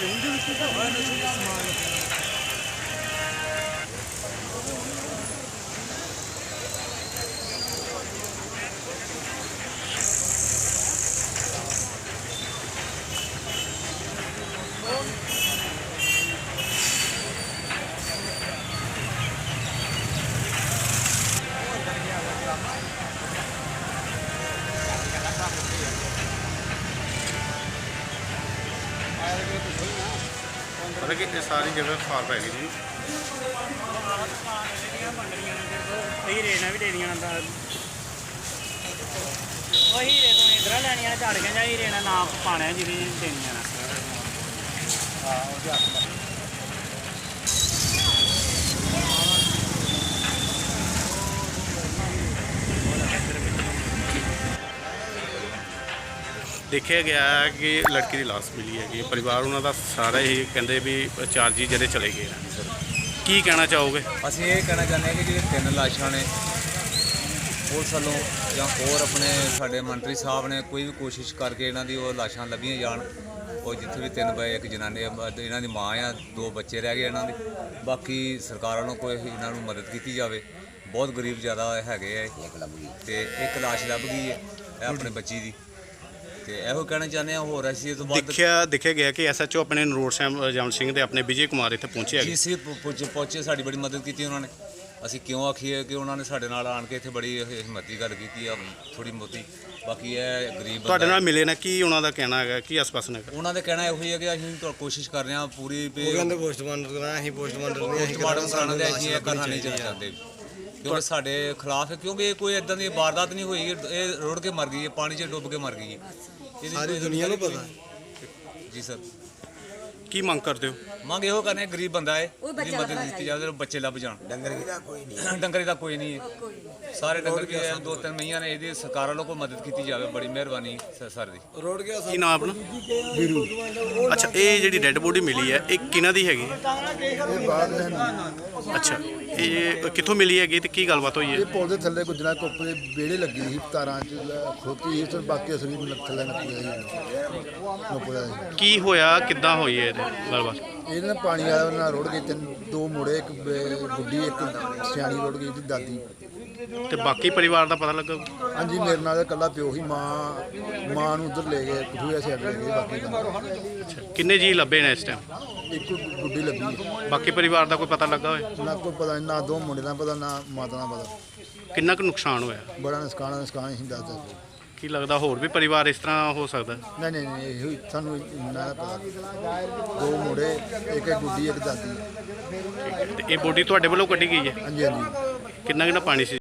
人就是最受欢迎的最大妈呀 ਕਿ ਇਹ ਸਾਰੀ ਜਗ੍ਹਾ ਖਾਰ ਪੈ ਗਈ ਜੀ। ਕਈ ਰੇਣਾ ਵੀ ਦੇਣੀਆਂ ਦਾ ਉਹ ਹੀਰੇ ਤੋਂ ਇਧਰ ਲੈਣੀਆਂ ਝੜ ਕੇ ਜਾਂ ਹੀਰੇ ਨਾਲ ਨਾਮ ਪਾਣਿਆ ਜਿਹਦੀ ਦੇਣੀਆਂ ਨਾ। ਹਾਂ ਉਹ ਹੱਥ ਦੇਖਿਆ ਗਿਆ ਹੈ ਕਿ ਲੜਕੀ ਦੀ ਲਾਸ਼ ਮਿਲੀ ਹੈਗੀ। ਪਰਿਵਾਰ ਉਹਨਾਂ ਦਾ ਸਾਰਾ ਹੀ ਕਹਿੰਦੇ ਵੀ ਚਾਰ ਜੀ ਜਿਹੜੇ ਚਲੇ ਗਏ ਆ। ਕੀ ਕਹਿਣਾ ਚਾਹੋਗੇ? ਅਸੀਂ ਇਹ ਕਹਿਣਾ ਚਾਹੁੰਦੇ ਹਾਂ ਕਿ ਜਿਹੜੇ ਤਿੰਨ ਲਾਸ਼ਾਂ ਨੇ ਪੁਲਿਸ ਵੱਲੋਂ ਜਾਂ ਹੋਰ ਆਪਣੇ ਸਾਡੇ ਮੰਤਰੀ ਸਾਹਿਬ ਨੇ ਕੋਈ ਵੀ ਕੋਸ਼ਿਸ਼ ਕਰਕੇ ਇਹਨਾਂ ਦੀ ਉਹ ਲਾਸ਼ਾਂ ਲੱਭੀਆਂ ਜਾਣ ਉਹ ਜਿੱਥੇ ਵੀ ਤਿੰਨ ਬਏ ਇੱਕ ਜਨਾਨੀ ਆ, ਬ- ਇਹਨਾਂ ਦੀ ਮਾਂ ਆ ਦੋ ਬੱਚੇ ਰਹਿ ਗਏ ਇਹਨਾਂ ਦੇ ਬਾਕੀ ਸਰਕਾਰ ਵੱਲੋਂ ਕੋਈ ਇਹਨਾਂ ਨੂੰ ਮਦਦ ਕੀਤੀ ਜਾਵੇ। ਬਹੁਤ ਗਰੀਬ ਜ਼ਿਆਦਾ ਹੈਗੇ ਆ ਇਹ। ਤੇ ਇੱਕ ਲਾਸ਼ ਲੱਭ ਗਈ ਹੈ ਇਹ ਆਪਣੇ ਬੱਚੀ ਦੀ। ਤੇ ਇਹੋ ਕਹਿਣਾ ਚਾਹੁੰਦੇ ਹਾਂ ਹੋਰ ਅਸੀਂ ਇਹ ਤੋਂ ਬਾਅਦ ਦੇਖਿਆ ਦੇਖਿਆ ਗਿਆ ਕਿ ਐਸਐਚਓ ਆਪਣੇ ਨਰੋੜ ਸਿੰਘ ਜਮਨ ਸਿੰਘ ਦੇ ਆਪਣੇ ਵਿਜੇ ਕੁਮਾਰ ਇੱਥੇ ਪਹੁੰਚੇ ਹੈਗੇ। ਜੀ ਸੀ ਪੁੱਛ ਪਹੁੰਚੇ ਸਾਡੀ ਬੜੀ ਮਦਦ ਕੀਤੀ ਉਹਨਾਂ ਨੇ। ਅਸੀਂ ਕਿਉਂ ਆਖੀਏ ਕਿ ਉਹਨਾਂ ਨੇ ਸਾਡੇ ਨਾਲ ਆਣ ਕੇ ਇੱਥੇ ਬੜੀ ਹਿੰਮਤੀ ਗੱਲ ਕੀਤੀ ਆ ਥੋੜੀ ਮੋਤੀ ਬਾਕੀ ਇਹ ਗਰੀਬ ਤੁਹਾਡੇ ਨਾਲ ਮਿਲੇ ਨੇ ਕੀ ਉਹਨਾਂ ਦਾ ਕਹਿਣਾ ਹੈਗਾ ਕੀ ਆਸ-ਪਾਸ ਨੇ? ਉਹਨਾਂ ਦਾ ਕਹਿਣਾ ਇਹੋ ਹੀ ਹੈ ਕਿ ਅਸੀਂ ਤਾਂ ਕੋਸ਼ਿਸ਼ ਕਰ ਰਹੇ ਹਾਂ ਪੂਰੀ ਵੀ ਕਹਿੰਦੇ ਪੋਸਟਮਾਰਟਮ ਕਰਾਣਾ ਅਸੀਂ ਪੋਸਟਮਾਰਟਮ ਨਹੀਂ ਅਸੀਂ ਪੋਸਟਮਾਰਟਮ ਕਰਾਉਣਾ ਤੇ ਅਸੀਂ ਇਹ ਕਰਨਾ ਨਹੀਂ ਚਾਹੁੰਦੇ। ਕਿਉਂਕਿ ਸਾਡੇ ਖਿਲਾਫ ਹੈ ਕਿਉਂਕਿ ਇਹ ਕੋਈ ਇਦਾਂ ਦੀ ਵਾਰਦਾਤ ਨਹੀਂ ਹੋਈ ਇਹ- ਰੋੜ ਕੇ ਮਰ ਗਈ ਹੈ ਪਾਣੀ 'ਚ ਡੁੱਬ ਕੇ ਮਰ ਗਈ ਹੈ। ਇਹਦੀ ਸਾਰੀ ਕੋਈ ਦੁਨੀਆ ਨੂੰ ਕੋਈ- ਪਤਾ ਜੀ ਸਰ। ਕੀ ਮੰਗ ਕਰਦੇ ਹੋ? ਮੰਗ ਇਹੋ ਕਰਨੇ ਗਰੀਬ ਬੰਦਾ ਹੈ ਇਹਦੀ ਮਦਦ ਕੀਤੀ ਜਾਵੇ ਤੇ ਬੱਚੇ ਲੱਭ ਜਾਣ। ਡੰਗਰ ਦਾ ਕੋਈ ਨਹੀਂ। ਡੰਗਰ ਦਾ ਕੋਈ ਨਹੀਂ। ਹੈ ਸਾਰੇ ਡੰਗਰ ਵੀ ਹੈ, ਦੋ ਤਿੰਨ ਮਹੀਆਂ ਨੇ ਇਹਦੀ ਸਰਕਾਰ ਵੱਲੋਂ ਕੋਈ ਮਦਦ ਕੀਤੀ ਜਾਵੇ ਬੜੀ ਮਿਹਰਬਾਨੀ ਸਰ ਦੀ। ਰੋਡ ਗਿਆ ਕੀ ਨਾਮ ਆਪਣਾ? ਵੀਰੂ। ਅੱਛਾ ਇਹ ਜਿਹੜੀ ਡੈੱਡ ਬੋਡੀ ਮਿਲੀ ਹੈ ਇਹ ਕਿਹਨਾਂ ਦੀ ਹੈਗੀ? ਅੱਛਾ ਇਹ ਕਿੱਥੋਂ ਮਿਲੀ ਹੈਗੀ ਤੇ ਕੀ ਗੱਲਬਾਤ ਹੋਈ ਹੈ? ਇਹ ਪੁਲ ਦੇ ਥੱਲੇ ਗੁਜਰਾ ਕੁੱਪ ਦੇ ਵਿਹੜੇ ਲੱਗੀ ਸੀ ਤਾਰਾਂ 'ਚ ਖੋਤੀ ਸੀ ਤੇ ਬਾਕੀ ਅਸਲੀ ਨੂੰ ਥੱਲੇ ਨੱਪੀ ਆਈ ਨੱਪਿਆ ਸੀ। ਕੀ ਹੋਇਆ ਕਿੱਦਾਂ ਹੋਈ ਹੈ ਇਹਦੇ? ਗੱਲਬਾਤ ਇਹਦੇ ਨਾਲ ਪਾਣੀ ਉਹਨਾਂ ਨਾਲ ਰੁੜ ਗਏ ਤਿੰਨ ਦੋ ਮੁੰਡੇ ਇੱਕ ਬ- ਬੁੱਢੀ ਇੱਕ ਸਿਆਣੀ ਰੁੜ ਗਈ ਤੇ ਦਾਦੀ। ਤੇ ਬਾਕੀ ਪਰਿਵਾਰ ਦਾ ਪਤਾ ਲੱਗਾ? ਹਾਂਜੀ ਮੇਰੇ ਨਾਲ ਇਕੱਲਾ ਪਿਓ ਹੀ ਮਾਂ ਮਾਂ ਨੂੰ ਉਧਰ ਲੈ ਗਏ ਕਠੂਆ ਸਾਈਡ ਲੈ ਗਏ ਬਾਕੀ। ਕਿੰਨੇ ਜੀ ਲੱਭੇ ਨੇ ਇਸ ਟਾਈਮ ਇੱਕ ਬੁੱਢੀ ਹੈ। ਬਾਕੀ ਪਰਿਵਾਰ ਦਾ ਕੋਈ ਪਤਾ ਲੱਗਾ ਹੋਵੇ? ਨਾ ਕੋਈ ਪਤਾ ਨੀ, ਨਾ ਦੋ ਮੁੰਡੇ ਦਾ ਪਤਾ ਨਾ ਮਾਤਾ ਦਾ ਪਤਾ। ਕਿੰਨਾ ਕੁ ਨੁਕਸਾਨ ਹੋਇਆ? ਬੜਾ ਨੁਕਸਾਨ ਨੁਕਸਾਨ ਹੀ ਦੱਸ ਸਕਦੇ ਕੀ ਲੱਗਦਾ ਹੋਰ ਵੀ ਪਰਿਵਾਰ ਇਸ ਤਰ੍ਹਾਂ ਹੋ ਸਕਦਾ? ਨਹੀਂ ਨਹੀਂ ਨਹੀਂ ਇਹੋ ਹੀ ਸਾਨੂੰ ਇੰਨਾ ਪਤਾ। ਦੋ ਮੁੰਡੇ ਇੱਕ ਇੱਕ ਗੁੱਡੀ ਇੱਕ ਦਾਦੀ। ਤੇ ਇਹ ਬੋਡੀ ਤੁਹਾਡੇ ਵੱਲੋਂ ਕੱਢੀ ਗਈ ਹੈ? ਹਾਂਜੀ ਹਾਂਜੀ। ਕਿੰਨਾ ਕਿੰਨਾ ਪਾਣੀ ਸੀ?